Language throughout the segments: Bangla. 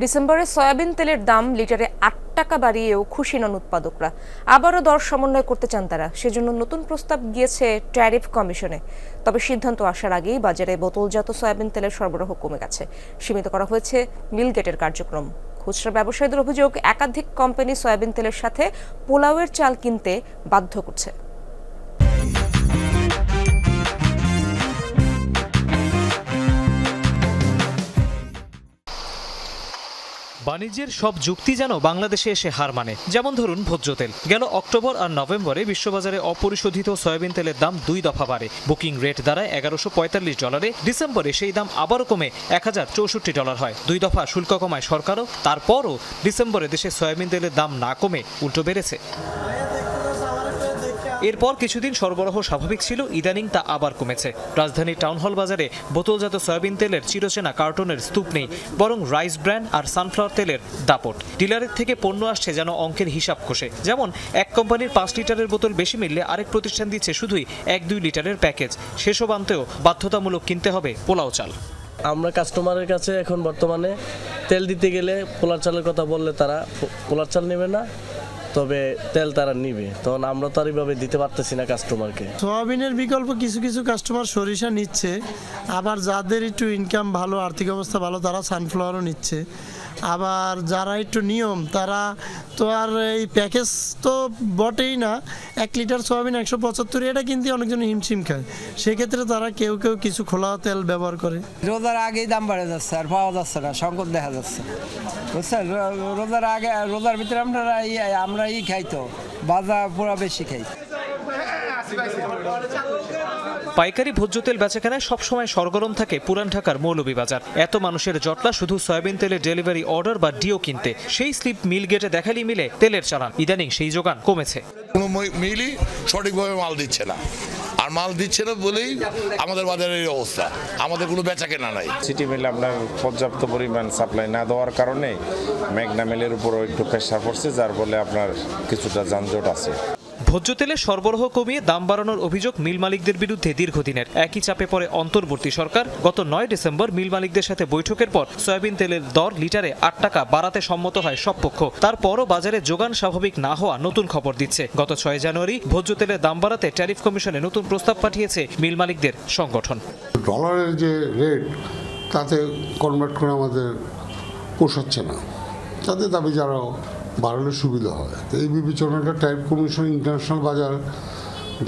ডিসেম্বরে সয়াবিন তেলের দাম লিটারে আট টাকা বাড়িয়েও খুশি নন উৎপাদকরা। আবারও দর সমন্বয় করতে চান তারা। সেজন্য নতুন প্রস্তাব গিয়েছে ট্যারিফ কমিশনে। তবে সিদ্ধান্ত আসার আগেই বাজারে বোতলজাত সয়াবিন তেলের সরবরাহ কমে গেছে। সীমিত করা হয়েছে মিলগেটের কার্যক্রম। খুচরা ব্যবসায়ীদের অভিযোগ, একাধিক কোম্পানি সয়াবিন তেলের সাথে পোলাওয়ের চাল কিনতে বাধ্য করছে। বাণিজ্যের সব যুক্তি যেন বাংলাদেশে এসে হার মানে। যেমন ধরুন ভোজ্য তেল। গেল অক্টোবর আর নভেম্বরে বিশ্ববাজারে অপরিশোধিত সয়াবিন তেলের দাম দুই দফা বাড়ে। বুকিং রেট দ্বারা এগারোশো পঁয়তাল্লিশ ডলারে। ডিসেম্বরে সেই দাম আবারও কমে এক হাজার চৌষট্টি ডলার হয়। দুই দফা শুল্ক কমায় সরকারও। তারপরও ডিসেম্বরে দেশে সয়াবিন তেলের দাম না কমে উল্টো বেড়েছে। এরপর কিছুদিন সরবরাহ স্বাভাবিক ছিল, ইদানিং তা আবার কমেছে। রাজধানীর টাউন হল বাজারে বোতলজাত সয়াবিন তেলের চিরচেনা কার্টনের স্তূপ নেই, বরং রাইস ব্র্যান্ড আর সানফ্লাওয়ার তেলের দাপট। ডিলারের থেকে পণ্য আসছে যেন অঙ্কের হিসাব কষে যেমন, এক কোম্পানির পাঁচ লিটারের বোতল বেশি মিললে আরেক প্রতিষ্ঠান দিচ্ছে শুধুই এক দুই লিটারের প্যাকেজ। সেসব আনতেও বাধ্যতামূলক কিনতে হবে পোলাও চাল। আমরা কাস্টমারের কাছে এখন বর্তমানে তেল দিতে গেলে পোলার চালের কথা বললে তারা পোলার চাল নেবে না। তবে তেল তারা নিবে। তখন আমরা তো আর এইভাবে দিতে পারতেছি না কাস্টমারকে সোয়াবিনের বিকল্প কিছু কিছু কাস্টমার সরিষা নিচ্ছে। আবার যাদের একটু ইনকাম ভালো আর্থিক অবস্থা ভালো তারা সানফ্লাওয়ারও নিচ্ছে। আবার যারা একটু নিয়ম তারা তো আর এই প্যাকেজ তো বটেই না। এক লিটার সোয়াবিন একশো পঁচাত্তর এটা কিন্তু অনেকজন হিমশিম খায়। সেক্ষেত্রে তারা কেউ কেউ কিছু খোলা তেল ব্যবহার করে। রোজার আগেই দাম বাড়ে যাচ্ছে আর পাওয়া যাচ্ছে না সংকট দেখা যাচ্ছে। বুঝছেন? রোজার আগে রোজার ভিতরে আমরা ই- আমরা ই খাই তো বাজা পুরা বেশি খাই পাইকারি ভোজ্য তেল বেচাকেনায় সবসময় সরগরম থাকে পুরান ঢাকার মৌলভীবাজার। এত মানুষের জটলা শুধু সয়াবিন তেলের ডেলিভারি অর্ডার বা ডিও কিনতে। সেই স্লিপ মিল গেটে দেখালি মিলে তেলের চালান। ইদানিং সেই যোগান কমেছে। কোনো মিলই সঠিকভাবে মাল দিচ্ছে না। আর মাল দিচ্ছে না বলেই আমাদের বাজারের এই অবস্থা। আমাদের কোনো বেচা কেনা নাই। সিটি মিলে আপনার পর্যাপ্ত পরিমাণ সাপ্লাই না দেওয়ার কারণে মেঘনা মিলের উপরও একটু প্রেশার পড়ছে, যার ফলে আপনার কিছুটা যানজট আছে। ভোজ্য তেলের সরবরাহ কমিয়ে দাম বাড়ানোর অভিযোগ মিল মালিকদের বিরুদ্ধে দীর্ঘদিনের। একই চাপে পড়ে অন্তর্বর্তী সরকার। গত নয় ডিসেম্বর মিল মালিকদের সাথে বৈঠকের পর সয়াবিন তেলের দর লিটারে আট টাকা বাড়াতে সম্মত হয় সব পক্ষ। তারপরও বাজারে যোগান স্বাভাবিক না হওয়া নতুন খবর দিচ্ছে। গত ছয় জানুয়ারি ভোজ্য তেলের দাম বাড়াতে ট্যারিফ কমিশনে নতুন প্রস্তাব পাঠিয়েছে মিল মালিকদের সংগঠন। ডলারের যে রেট, তাতে কনভার্ট করে আমাদের পোষাচ্ছে না। তাতে দাবি যারা বাড়ালে সুবিধা হয়। এই বিবেচনাটা টাইপ কমিশন ইন্টারন্যাশনাল বাজার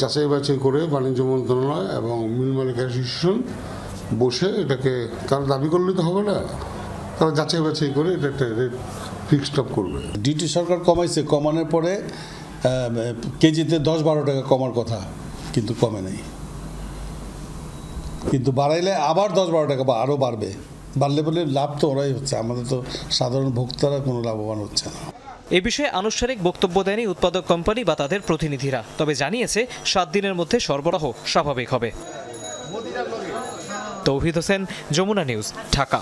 যাচাই বাছাই করে বাণিজ্য মন্ত্রণালয় এবং মিল মালিক অ্যাসোসিয়েশন বসে এটাকে তারা দাবি করলে তো হবে না। তারা যাচাই বাছাই করে এটা একটা রেট ফিক্সড আপ করবে। ডিটি সরকার কমাইছে, কমানোর পরে কেজিতে দশ বারো টাকা কমার কথা, কিন্তু কমে নাই। কিন্তু বাড়াইলে আবার দশ বারো টাকা বা আরও বাড়বে। বাড়লে বলে লাভ তো ওরাই হচ্ছে, আমাদের তো সাধারণ ভোক্তারা কোনো লাভবান হচ্ছে না। এ বিষয়ে আনুষ্ঠানিক বক্তব্য দেয়নি উৎপাদক কোম্পানি বা তাদের প্রতিনিধিরা তবে জানিয়েছে সাত দিনের মধ্যে সরবরাহ স্বাভাবিক হবে। তৌহিদ হোসেন যমুনা নিউজ ঢাকা।